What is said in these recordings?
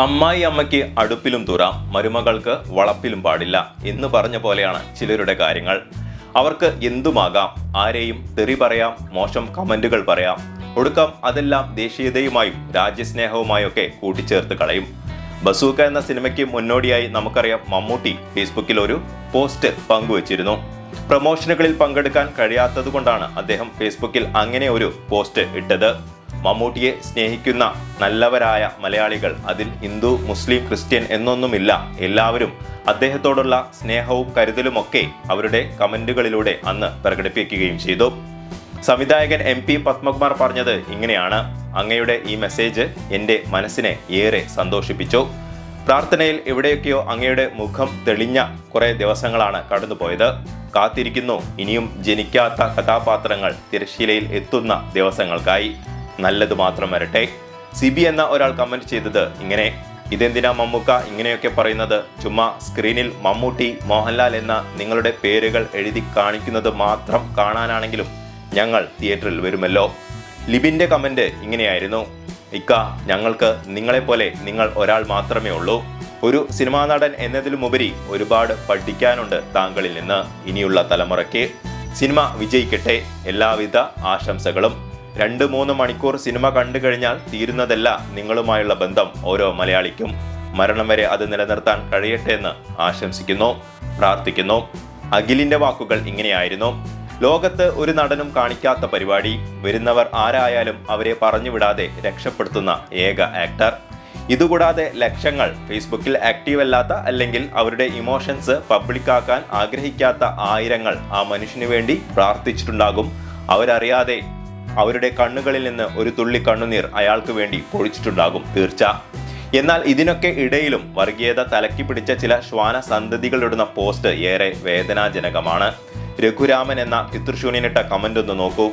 അമ്മായി അമ്മയ്ക്ക് അടുപ്പിലും തുറാം മരുമകൾക്ക് വളപ്പിലും പാടില്ല എന്ന് പറഞ്ഞ പോലെയാണ് ചിലരുടെ കാര്യങ്ങൾ. അവർക്ക് എന്തുമാകാം? ആരെയും തെറി പറയാം മോശം കമന്റുകൾ പറയാം. ഒടുക്കം അതെല്ലാം ദേശീയതയുമായും രാജ്യസ്നേഹവുമായൊക്കെ കൂട്ടിച്ചേർത്ത് കളയും. ബസൂക്ക എന്ന സിനിമയ്ക്ക് മുന്നോടിയായി നമുക്കറിയാം മമ്മൂട്ടി ഫേസ്ബുക്കിൽ ഒരു പോസ്റ്റ് പങ്കുവച്ചിരുന്നു. പ്രമോഷനുകളിൽ പങ്കെടുക്കാൻ കഴിയാത്തതുകൊണ്ടാണ് അദ്ദേഹം ഫേസ്ബുക്കിൽ അങ്ങനെ ഒരു പോസ്റ്റ് ഇട്ടത്. മമ്മൂട്ടിയെ സ്നേഹിക്കുന്ന നല്ലവരായ മലയാളികൾ അതിൽ ഹിന്ദു മുസ്ലിം ക്രിസ്ത്യൻ എന്നൊന്നുമില്ല. എല്ലാവരും അദ്ദേഹത്തോടുള്ള സ്നേഹവും കരുതലുമൊക്കെ അവരുടെ കമന്റുകളിലൂടെ അന്ന് പ്രകടിപ്പിക്കുകയും ചെയ്തു. സംവിധായകൻ എം പി പത്മകുമാർ പറഞ്ഞത് ഇങ്ങനെയാണ്. അങ്ങയുടെ ഈ മെസ്സേജ് എന്റെ മനസ്സിനെ ഏറെ സന്തോഷിപ്പിച്ചു. പ്രാർത്ഥനയിൽ എവിടെയൊക്കെയോ അങ്ങയുടെ മുഖം തെളിഞ്ഞ കുറേ ദിവസങ്ങളാണ് കടന്നുപോയത്. കാത്തിരിക്കുന്നു ഇനിയും ജനിക്കാത്ത കഥാപാത്രങ്ങൾ തിരശ്ശീലയിൽ എത്തുന്ന ദിവസങ്ങൾക്കായി. നല്ലത് മാത്രം വരട്ടെ. സിബി എന്ന ഒരാൾ കമന്റ് ചെയ്തത് ഇങ്ങനെ ഇതെന്തിനാ മമ്മൂക്ക ഇങ്ങനെയൊക്കെ പറയുന്നത്? ചുമ്മാ സ്ക്രീനിൽ മമ്മൂട്ടി മോഹൻലാൽ എന്ന നിങ്ങളുടെ പേരുകൾ എഴുതി കാണിക്കുന്നത് മാത്രം കാണാനാണെങ്കിലും ഞങ്ങൾ തിയേറ്ററിൽ വരുമല്ലോ. ലിബിന്റെ കമന്റ് ഇങ്ങനെയായിരുന്നു ഇക്ക ഞങ്ങൾക്ക് നിങ്ങളെപ്പോലെ നിങ്ങൾ ഒരാൾ മാത്രമേ ഉള്ളൂ. ഒരു സിനിമാ നടൻ എന്നതിലുമുപരി ഒരുപാട് പഠിക്കാനുണ്ട് താങ്കളിൽ നിന്ന് ഇനിയുള്ള തലമുറയ്ക്ക്. സിനിമ വിജയിക്കട്ടെ. എല്ലാവിധ ആശംസകളും. രണ്ട് മൂന്ന് മണിക്കൂർ സിനിമ കണ്ടു കഴിഞ്ഞാൽ തീരുന്നതല്ല നിങ്ങളുമായുള്ള ബന്ധം ഓരോ മലയാളിക്കും. മരണം വരെ അത് നിലനിർത്താൻ കഴിയട്ടെ എന്ന് ആശംസിക്കുന്നു പ്രാർത്ഥിക്കുന്നു. അഖിലിന്റെ വാക്കുകൾ ഇങ്ങനെയായിരുന്നു. ലോകത്ത് ഒരു നടനും കാണിക്കാത്ത പരിപാടി. വരുന്നവർ ആരായാലും അവരെ പറഞ്ഞുവിടാതെ രക്ഷപ്പെടുത്തുന്ന ഏക ആക്ടർ. ഇതുകൂടാതെ ലക്ഷങ്ങൾ ഫേസ്ബുക്കിൽ ആക്റ്റീവ് അല്ലാത്ത അല്ലെങ്കിൽ അവരുടെ ഇമോഷൻസ് പബ്ലിക്കാക്കാൻ ആഗ്രഹിക്കാത്ത ആയിരങ്ങൾ ആ മനുഷ്യന് വേണ്ടി പ്രാർത്ഥിച്ചിട്ടുണ്ടാകും. അവരറിയാതെ അവരുടെ കണ്ണുകളിൽ നിന്ന് ഒരു തുള്ളി കണ്ണുനീർ അയാൾക്ക് വേണ്ടി പൊഴിച്ചിട്ടുണ്ടാകും. തീർച്ച. എന്നാൽ ഇതിനൊക്കെ ഇടയിലും വർഗീയത തലക്കി പിടിച്ച ചില ശ്വാന സന്തതികളിടുന്ന പോസ്റ്റ് ഏറെ വേദനാജനകമാണ്. രഘുരാമൻ എന്ന പിതൃശൂന്യനിട്ട കമന്റ് ഒന്ന് നോക്കൂ.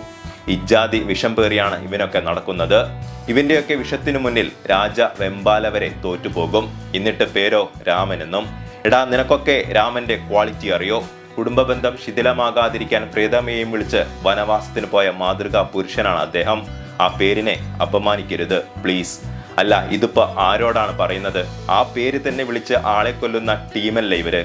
ഇജ്ജാതി വിഷം പേറിയാണ് ഇവനൊക്കെ നടക്കുന്നത്. ഇവന്റെയൊക്കെ വിഷത്തിനു മുന്നിൽ രാജ വെമ്പാല വരെ തോറ്റുപോകും. എന്നിട്ട് പേരോ രാമനെന്നും എടാ നിനക്കൊക്കെ രാമന്റെ ക്വാളിറ്റി അറിയോ? കുടുംബ ബന്ധം ശിഥിലമാകാതിരിക്കാൻ പ്രീതമയെയും വിളിച്ച് വനവാസത്തിന് പോയ മാതൃകാ പുരുഷനാണ് അദ്ദേഹം. ആ പേരിനെ അപമാനിക്കരുത് പ്ലീസ്. അല്ല ഇതിപ്പോ ആരോടാണ് പറയുന്നത്? ആ പേര് തന്നെ വിളിച്ച് ആളെ കൊല്ലുന്ന ടീമല്ലേ ഇവർ?